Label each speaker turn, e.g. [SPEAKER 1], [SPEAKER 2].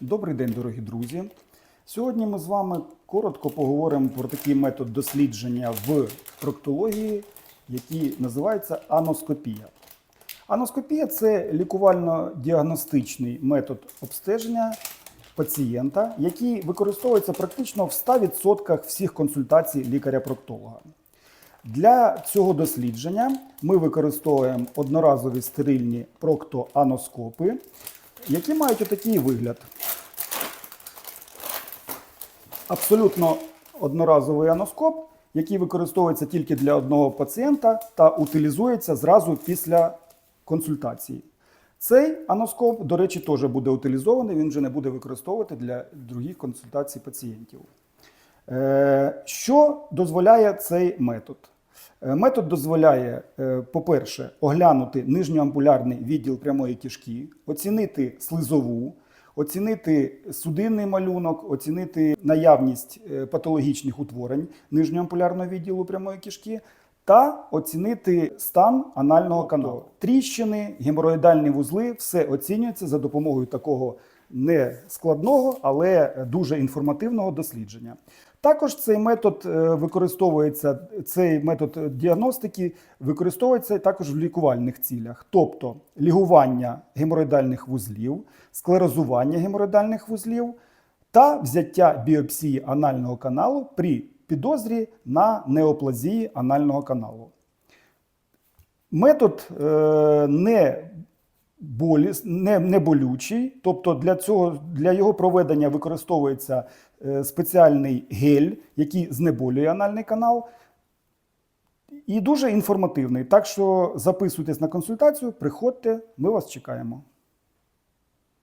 [SPEAKER 1] Добрий день, дорогі друзі. Сьогодні ми з вами коротко поговоримо про такий метод дослідження в проктології, який називається аноскопія. Аноскопія це лікувально-діагностичний метод обстеження пацієнта, який використовується практично в 100% всіх консультацій лікаря-проктолога. Для цього дослідження ми використовуємо одноразові стерильні проктоаноскопи, які мають отакий вигляд. Абсолютно одноразовий аноскоп, який використовується тільки для одного пацієнта та утилізується зразу після консультації. Цей аноскоп, до речі, теж буде утилізований, він вже не буде використовувати для других консультацій пацієнтів. Е, Що дозволяє цей метод? Е, Метод дозволяє, е, по-перше, оглянути нижньоампулярний відділ прямої кишки, оцінити слизову, оцінити судинний малюнок, оцінити наявність е, патологічних утворень нижньоампулярного відділу прямої кишки та оцінити стан анального каналу. Тріщини, геморроїдальні вузли все оцінюється за допомогою такого не складного, але дуже інформативного дослідження. Також цей метод е, використовується, цей метод діагностики використовується також в лікувальних цілях, тобто лігування геморроїдальних вузлів, склерозування геморроїдальних вузлів та взяття біопсії анального каналу при підозрі на неоплазії анального каналу. Метод е, не, болі, не, не болючий, тобто для, цього, для його проведення використовується е, спеціальний гель, який знеболює анальний канал. І дуже інформативний. Так що записуйтесь на консультацію, приходьте, ми вас чекаємо.